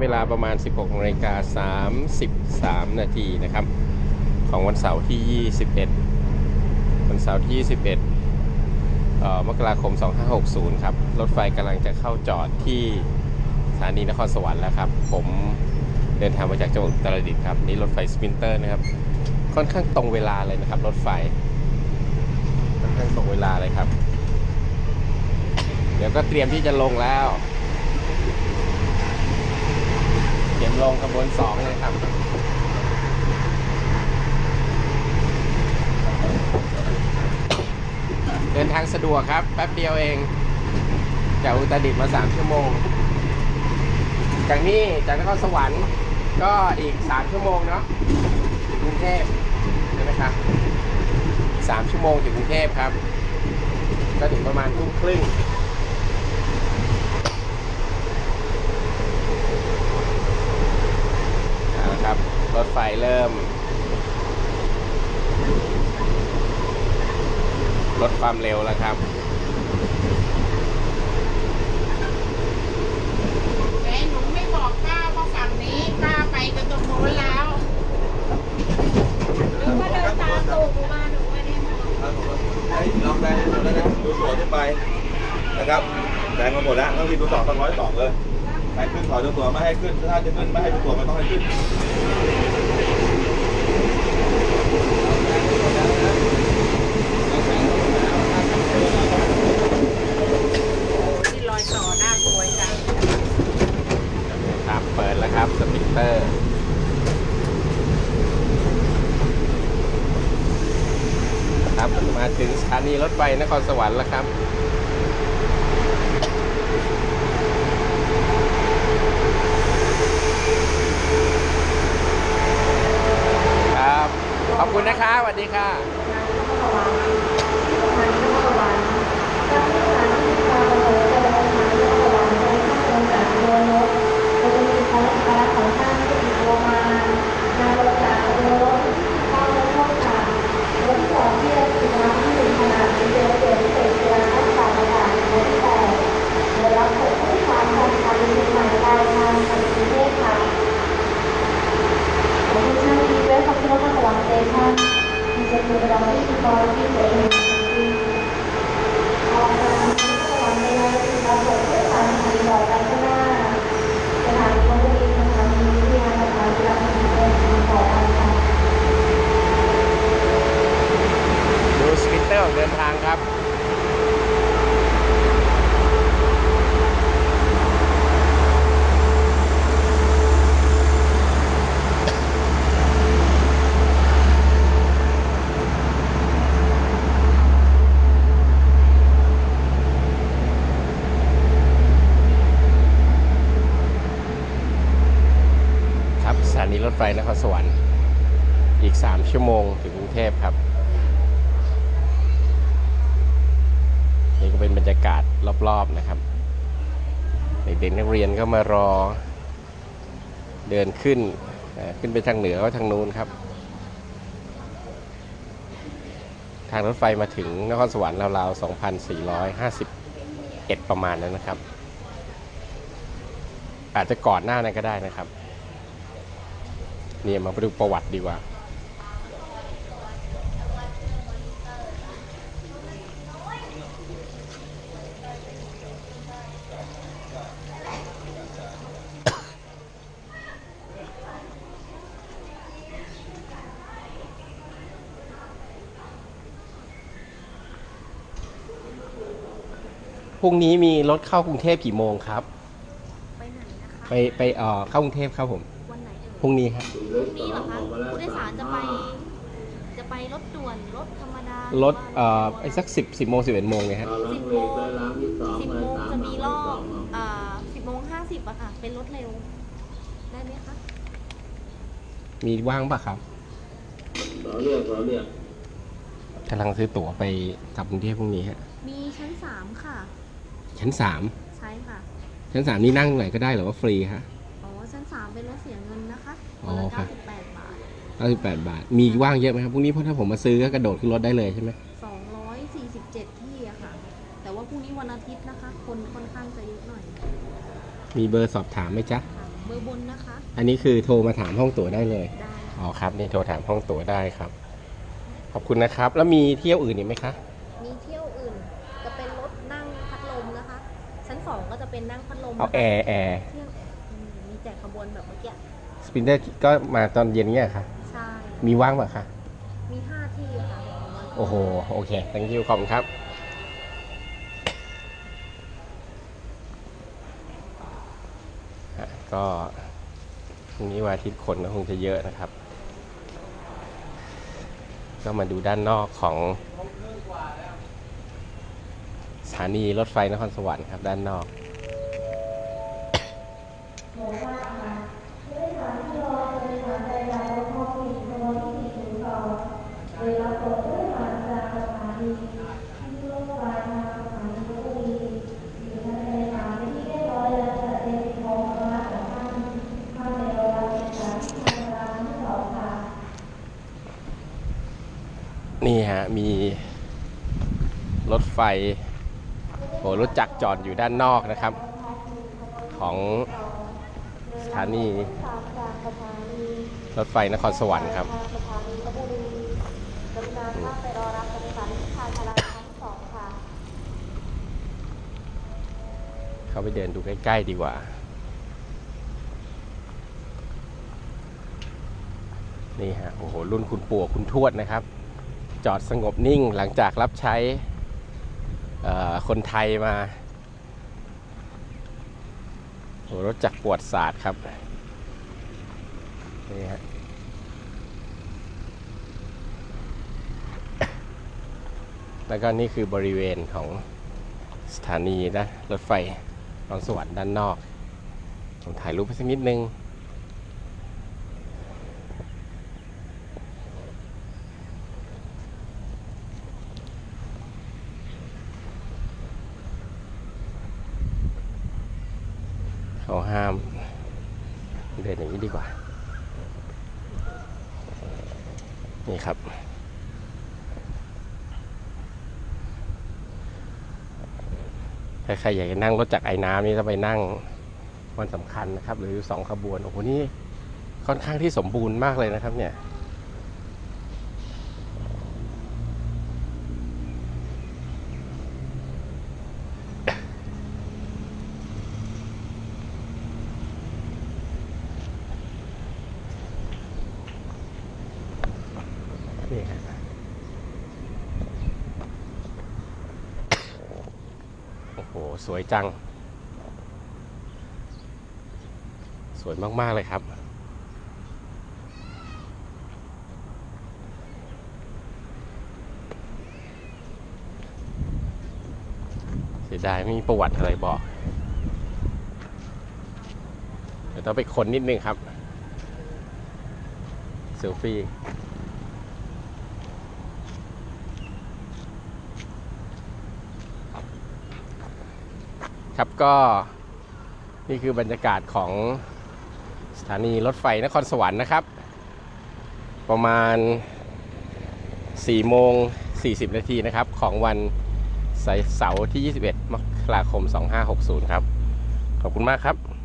เวลาประมาณ 16นาฬิกา33 นาทีนะครับ ของวันเสาร์ที่ 21 วันเสาร์ที่ 21 มกราคม 2560 ครับ รถไฟกำลังจะเข้าจอดที่สถานีนครสวรรค์แล้วครับ ผมเดินทางมาจากจังหวัดตรดิตครับ นี่รถไฟสปินเตอร์นะครับ ค่อนข้างตรงเวลาเลยนะครับ รถไฟ ค่อนข้างตรงเวลาเลยครับ เดี๋ยวก็เตรียมที่จะลงแล้ว เตรียมลงขบวนสองเลยครับเดินทางสะดวกครับ แป๊บเดียวเอง จากอุตรดิตถ์มา3ชั่วโมง จากนี่จากนครสวรรค์ก็อีก3ชั่วโมงเนาะถึงกรุงเทพใช่ไหมครับอีก3ชั่วโมงถึงกรุงเทพครับ ก็ถึงประมาณทุ่มครึ่ง เอาละครับ รถไฟเริ่ม ลดความเร็วแล้วครับแต่หนูไม่บอกก้าวว่าฝั่งนี้ก้าวไปกันตรงโน้นแล้ว หรือว่าเดินตามตูดหนูมาหนูไม่ได้มาให้ลองแดงดูแล้วนะดูตัวขึ้นไปนะครับแดงมาหมดแล้วต้องรีบดูต่อต้องร้อยสองเลย ให้ขึ้นขอดูตัวไม่ให้ขึ้น ถ้าจะขึ้นไม่ให้ดูตัวไม่ต้องให้ขึ้นที่ลอยต่อหน้ากลวยจังครับเปิดแล้วครับสปิเตอร์ ครับมาถึงสถานีรถไฟนครสวรรค์แล้วครับ ขอบคุณนะคะสวัสดีค่ะ ดูสปิเตอร์ออกเดินทางครับ ครับสถา นีรถไฟนครสวรรค์อีก 3 ชั่วโมงถึงกรุงเทพครับ นี่ก็เป็นบรรยากาศรอบๆนะครับเด็กๆนักเรียนก็มารอเดินขึ้นขึ้นไปทางเหนือก็ทางนู้นครับ ทางรถไฟมาถึงนครสวรรค์ราวๆ 2,451 ประมาณนั้นนะครับ อาจจะก่อนหน้านั้นก็ได้นะครับ เนี่ยมาดูประวัติดีกว่า พรุ่งนี้มีรถเข้ากรุงเทพกี่โมงครับ ไปไหนนะคะไปไปเอ่อเข้ากรุงเทพครับผมวันไหนเอ่ย พรุ่งนี้ครับ พรุ่งนี้เหรอคะผู้โดยสารจะไป จะไปรถด่วนรถธรรมดารถเอ่อไอ้สักสิบสิบโมงสิบเอ็ดโมงเนี่ยฮะ สิบโมงสิบโมงจะมีรอบอ่าสิบโมงห้าสิบอะค่ะ เป็นรถเร็ว ได้ไหมคะ มีว่างปะครับขอเรียกขอเรียกกำลังซื้อตั๋วไปกลับกรุงเทพพรุ่งนี้ฮะ มีชั้นสามค่ะ ชั้นสาม ใช่ค่ะ ชั้นสามนี่นั่งตรงไหนก็ได้หรือว่าฟรีฮะอ๋อ ชั้นสามเป็นรถเสียเงินนะคะอ๋คอนละครัเก้าบสิบแปดบาทเก้าสิบแปดบาท มีว่างเยอะไหมครับพรุ่งนี้เพราะถ้าผมมาซื้อก็กระโดดขึ้นรถได้เลยใช่ไหมสองร้อยสี่สิบเจ็ดที่อะค่ะ แต่ว่าพรุ่งนี้วันอาทิตย์นะคะ คนค่อนข้างจะเยอะหน่อยมีเบอร์สอบถามไหมจ๊ะค่ะเบอร์บนนะคะ อันนี้คือโทรมาถามห้องตั๋วได้เลย ได้ อ๋อครับนี่โทรถามห้องตั๋วได้ครับ ขอบคุณนะครับ แล้วมีเที่ยวอื่นอีกไหมคะ มีเที่ยวอื่น จะเป็นรถนั่งพัดลมนะคะ ชั้นสองก็จะเป็นนั่งพัดลมเอาแอร์แอร์ เที่ยว อืมมีแจกขบวนแบบเมื่อกี้สปินเดอร์ก็มาตอนเย็นเนี่ยค่ะ ใช่ มีว่างเปล่ะคะมีห้าที่ค่ะโอ้โห โอเค thank you ขอบคุณครับอะก็พรุ่งนี้วันอาทิตย์คนก็คงจะเยอะนะครับ ก็มาดูด้านนอกของสถานีรถไฟนครสวรรค์ครับด้านนอก นี่ฮะ มีรถไฟโหรถจักรจอดอยู่ด้านนอกนะครับ ของ ถานีรถไฟนครสวรรค์ครับสถานีลพบุรีกรุณาเข้าไปรอรับโดยสารที่ชานชาลาชั้นสองค่ะเข้าไปเดินดูใกล้ ๆ ดีกว่า นี่ฮะ โอ้โห รุ่นคุณปู่คุณทวดนะครับ จอดสงบนิ่งหลังจากรับใช้เอ่อคนไทยมา โอ้รถจักรปวดศาสตร์ครับ นี่ฮะแล้วก็นี่คือบริเวณของสถานีนะรถไฟนอนสวรรค์ด้านนอก ผมถ่ายรูปไปสักนิดนึง เขาห้ามเดินอย่างนี้ดีกว่า นี่ครับ ถ้าใครอยากจะนั่งรถจากรไอ้น้ำนี่ถ้าไปนั่งวันสำคัญนะครับ หรือสองขบวน โอ้โห นี่ค่อนข้างที่สมบูรณ์มากเลยนะครับเนี่ย นี่ฮะโอ้โห สวยจัง สวยมาก ๆ เลยครับ เสียดายไม่มีประวัติอะไรบอกเดี๋ยวต้องไปคนนิดนึงครับเซลฟี่ ครับ ก็นี่คือบรรยากาศของสถานีรถไฟนครสวรรค์นะครับ ประมาณ4โมง40 นาทีนะครับ ของวันเสาร์ที่ 21 มกราคม 2560 ครับ ขอบคุณมากครับ